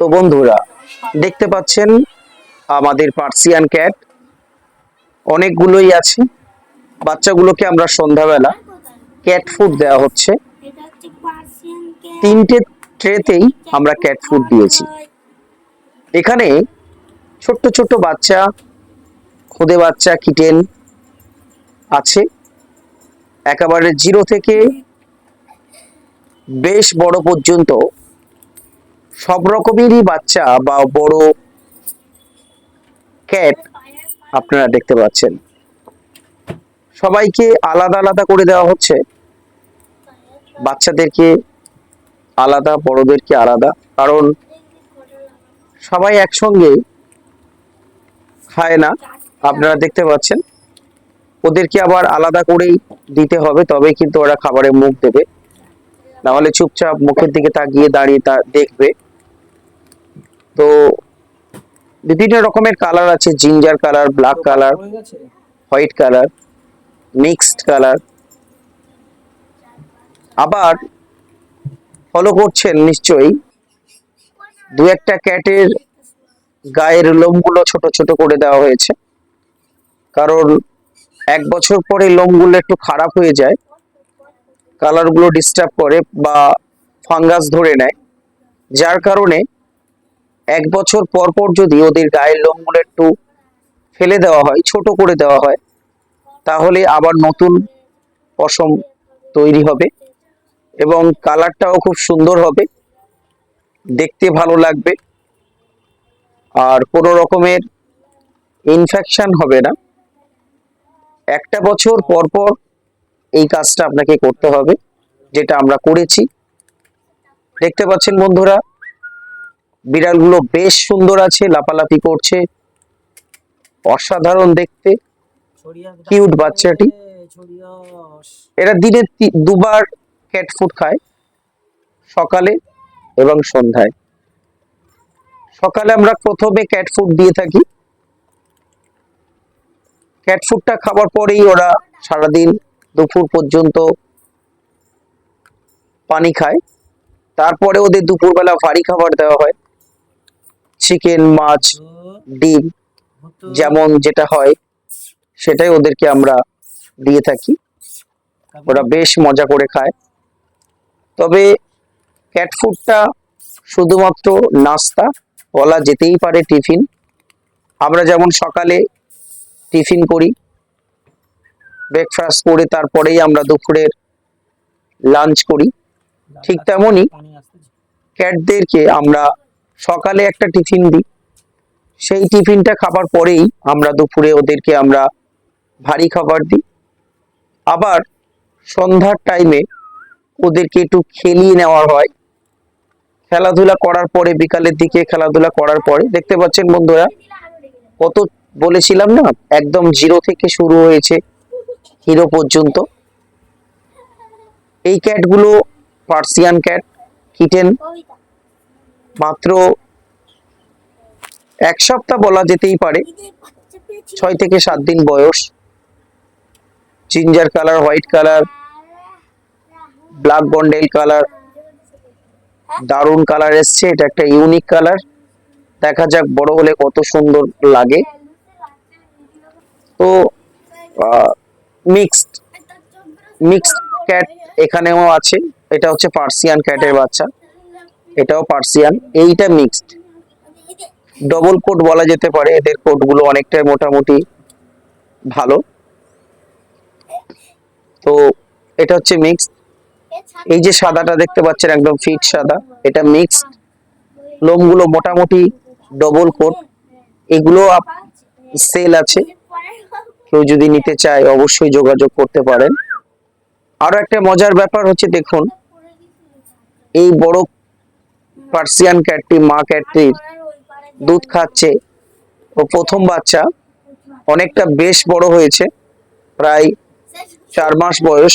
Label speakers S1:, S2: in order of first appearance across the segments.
S1: তো বন্ধুরা, দেখতে পাচ্ছেন আমাদের পার্সিয়ান ক্যাট অনেকগুলোই আছে। বাচ্চাগুলোকে আমরা সন্ধ্যাবেলা ক্যাট ফুড দেওয়া হচ্ছে। তিনটে ট্রেতেই আমরা ক্যাট ফুড দিয়েছি। এখানে ছোট্ট ছোট্ট বাচ্চা, খুদে বাচ্চা কিটেন আছে। একেবারে জিরো থেকে বেশ বড় পর্যন্ত সব রকমেরই বাচ্চা বা বড় ক্যাট আপনারা দেখতে পাচ্ছেন। সবাইকে আলাদা আলাদা করে দেওয়া হচ্ছে। বাচ্চাদেরকে আলাদা, বড়দেরকে আলাদা। কারণ সবাই একসঙ্গে খায় না, আপনারা দেখতে পাচ্ছেন। ওদেরকে আবার আলাদা করেই দিতে হবে তবে কিন্তু ওরা খাবারে মুখ দেবে। না হলে চুপচাপ মুখের দিকে তাকিয়ে দাঁড়িয়ে তা দেখবে। বিভিন্ন রকমের কালার আছে ginger colour black colour white colour mixed colour আবার ফলো করছেন নিশ্চয়ই। দু একটা ক্যাটের গায়ের লোমগুলো ছোট ছোট করে দেওয়া হয়েছে। কারণ এক বছর পরে লোমগুলো একটু খারাপ হয়ে যায় কালারগুলো ডিস্টার্ব করে বা ফাঙ্গাস ধরে নেয়। যার কারণে এক বছর পর পর যদি ওদের গায়ের লোমগুলো একটু ফেলে দেওয়া হয়, ছোট করে দেওয়া হয়, তাহলে আবার নতুন পশম তৈরি হবে এবং কালারটাও খুব সুন্দর হবে। দেখতে ভালো লাগবে। আর কোনো রকমের ইনফেকশন হবে না। একটা বছর পর পর এই কাজটা আপনাকে করতে হবে, যেটা আমরা করেছি। দেখতে পাচ্ছেন বন্ধুরা বিড়ালগুলো বেশ সুন্দর আছে লাপালাপি করছে। অসাধারণ দেখতে। কিউট বাচ্চাটি। এরা দিনে দুবার ক্যাট ফুড খায়, সকালে এবং সন্ধ্যায়। সকালে আমরা প্রথমে ক্যাট ফুড দিয়ে থাকি। ক্যাট ফুডটা খাবার পরেই ওরা সারাদিন দুপুর পর্যন্ত পানি খায়। তারপরে ওদের দুপুরবেলা ভারী খাবার দেওয়া হয়। চিকেন মাছ ডিম যেমন যেটা হয় সেটাই ওদেরকে আমরা দিয়ে থাকি। ওরা বেশ মজা করে খায়। তবে ক্যাট ফুডটা শুধুমাত্র নাস্তা বলা যেতেই পারে টিফিন। আমরা যেমন সকালে টিফিন করি ব্রেকফাস্ট করে তারপরেই আমরা দুপুরের লাঞ্চ করি ঠিক তেমনই ক্যাটদেরকে আমরা সকালে একটা টিফিন দিই। সেই টিফিনটা খাবার পরেই আমরা দুপুরে ওদেরকে আমরা ভারী খাবার দিই। আবার সন্ধ্যার টাইমে ওদেরকে একটু খেলিয়ে নেওয়া হয়। খেলাধুলা করার পরে, বিকালের দিকে খেলাধুলা করার পরে, দেখতে পাচ্ছেন বন্ধুরা, কত বলেছিলাম না, একদম জিরো থেকে শুরু হয়েছে হিরো পর্যন্ত। এই ক্যাটগুলো পার্সিয়ান ক্যাট কিটেন মাত্র এক সপ্তাহ বলা যেতেই পারে। ছয় থেকে সাত দিন বয়স। Ginger colour white colour black Bondel colour দারুণ কালার এসছে। এটা একটা ইউনিক কালার দেখা যাক বড় হলে কত সুন্দর লাগে। তো মিক্সড মিক্সড ক্যাট এখানেও আছে। এটা হচ্ছে পার্সিয়ান ক্যাটের বাচ্চা। এটাও পার্সিয়ান এইটা মিক্সড ডবল কোট বলা যেতে পারে, এদের কোটগুলো অনেকটাই মোটামুটি ভালো। তো এটা হচ্ছে মিক্সড এই যে সাদাটা দেখতে পাচ্ছেন, একদম ফিট সাদা, এটা মিক্সড লোমগুলো মোটামুটি ডবল কোট এগুলো সেল আছে। কেউ যদি নিতে চায়, অবশ্যই যোগাযোগ করতে পারেন। আরও একটা মজার ব্যাপার হচ্ছে, দেখুন, এই বড় পার্সিয়ান ক্যাটটি মা ক্যাটটির দুধ খাচ্ছে। ও প্রথম বাচ্চা। অনেকটা বেশ বড় হয়েছে। প্রায় চার মাস বয়স।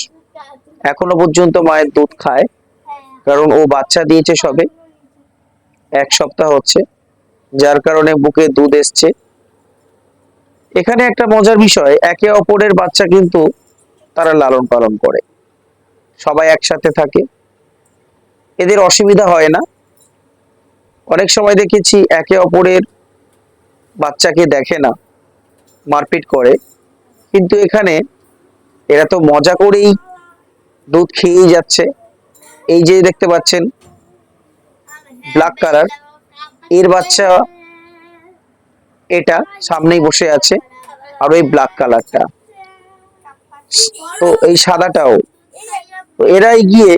S1: এখনও পর্যন্ত মায়ের দুধ খায়। কারণ ও বাচ্চা দিয়েছে সবে। এক সপ্তাহ হচ্ছে। যার কারণে বুকে দুধ এসছে। এখানে একটা মজার বিষয়, একে অপরের বাচ্চা কিন্তু তারা লালন পালন করে। সবাই একসাথে থাকে। এদের অসুবিধা হয় না। অনেক সময় দেখেছি একে অপরের বাচ্চাকে দেখে না, মারপিট করে। কিন্তু এখানে এরা তো মজা করেই দুধ খেয়েই যাচ্ছে। এই যে দেখতে পাচ্ছেন ব্ল্যাক কালারের বাচ্চা এটা সামনেই বসে আছে, আর ওই ব্ল্যাক কালারটা তো এই সাদাটাও, তো এরাই গিয়ে